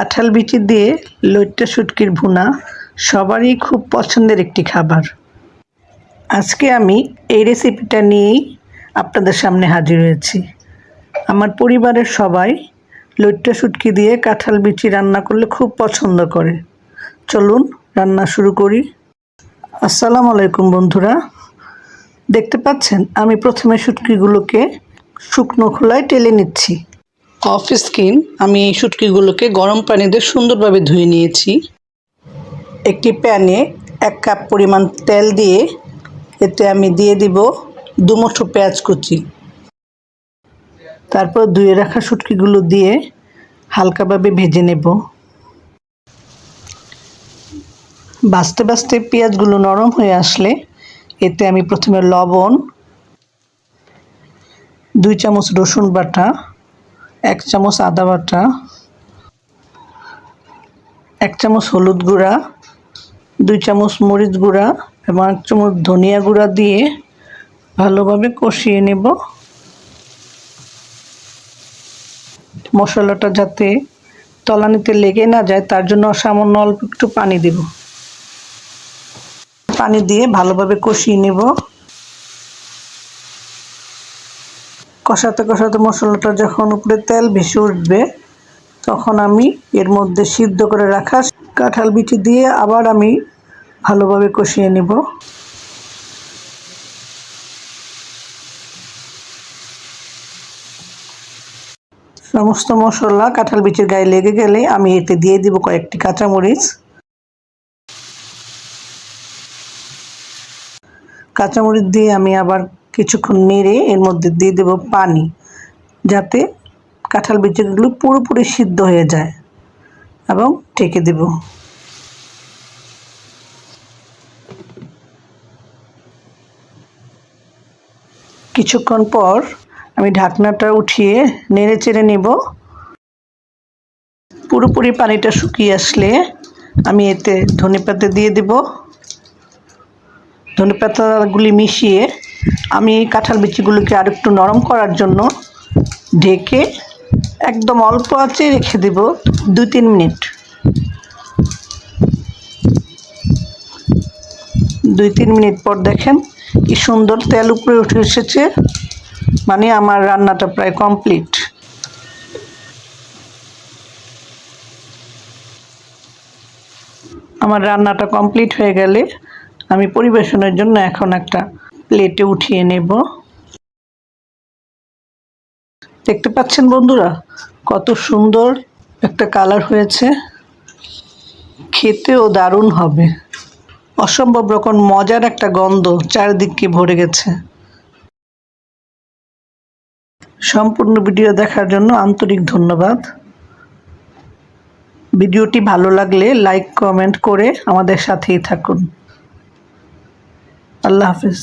কাঁঠাল বিচি দিয়ে লইট্টা শুটকির ভুনা সবারই খুব পছন্দের একটি খাবার। আজকে আমি এই রেসিপিটা নিয়েই আপনাদের সামনে হাজির হয়েছি। আমার পরিবারের সবাই লইট্টা শুটকি দিয়ে কাঁঠাল বিচি রান্না করলে খুব পছন্দ করে। চলুন রান্না শুরু করি। আসসালামু আলাইকুম বন্ধুরা। দেখতে পাচ্ছেন, আমি প্রথমে শুটকিগুলোকে শুকনো খোলায় টেলে নিচ্ছি। অফ স্কিন, আমি এই শুটকিগুলোকে গরম পানিতে সুন্দরভাবে ধুয়ে নিয়েছি। একটি প্যানে এক কাপ পরিমাণ তেল দিয়ে এতে আমি দিয়ে দিব দুমুঠো পেঁয়াজ কুচি। তারপর ধুয়ে রাখা শুটকিগুলো দিয়ে হালকাভাবে ভেজে নেব। বাঁচতে বাঁচতে পেঁয়াজগুলো নরম হয়ে আসলে এতে আমি প্রথমে লবণ, দুই চামচ রসুন বাটা এক চামচ আদা বাটা, এক চামচ হলুদ গুঁড়া, দুই চামচ মরিচ গুঁড়া এবং এক চামচ ধনিয়া গুঁড়া দিয়ে ভালোভাবে কষিয়ে নেব। মশলাটা যাতে তলানিতে লেগে না যায়, তার জন্য সামান্য অল্প একটু পানি দেব। পানি দিয়ে ভালোভাবে কষিয়ে নেব। কষাতে কষাতে মশলাটা যখন উপরে তেল ভেসে উঠবে, তখন আমি এর মধ্যে সিদ্ধ করে রাখা কাঁঠাল বিচি দিয়ে আবার আমি ভালোভাবে কষিয়ে নেব। সমস্ত মশলা কাঁঠাল বিচির গায়ে লেগে গেলে আমি এতে দিয়ে দিব কয়েকটি কাঁচামরিচ। কাঁচামরিচ দিয়ে আমি আবার কিছুক্ষণ নেড়ে এর মধ্যে দিয়ে দেব পানি, যাতে কাঁঠাল বিচিগুলো পুরোপুরি সিদ্ধ হয়ে যায় এবং ঢেকে দেব। কিছুক্ষণ পর আমি ঢাকনাটা উঠিয়ে নেড়ে চেড়ে নেব। পুরোপুরি পানিটা শুকিয়ে আসলে আমি এতে ধনে পাতা দিয়ে দেব। ধনে পাতাগুলি মিশিয়ে আমি এই কাঁঠাল বিচিগুলোকে আর একটু নরম করার জন্য ঢেকে একদম অল্প আঁচে রেখে দেব দু তিন মিনিট। দুই তিন মিনিট পর দেখেন কি সুন্দর তেল উপরে উঠে এসেছে মানে আমার রান্নাটা প্রায় কমপ্লিট। আমার রান্নাটা কমপ্লিট হয়ে গেলে আমি পরিবেশনের জন্য এখন একটা প্লেটে উঠিয়ে নেব। দেখতে পাচ্ছেন বন্ধুরা, কত সুন্দর একটা কালার হয়েছে। খেতেও দারুণ হবে। অসম্ভব রকম মজার একটা গন্ধ চারিদিককে ভরে গেছে। সম্পূর্ণ ভিডিও দেখার জন্য আন্তরিক ধন্যবাদ। ভিডিওটি ভালো লাগলে লাইক কমেন্ট করে আমাদের সাথেই থাকুন। আল্লাহ হাফিজ।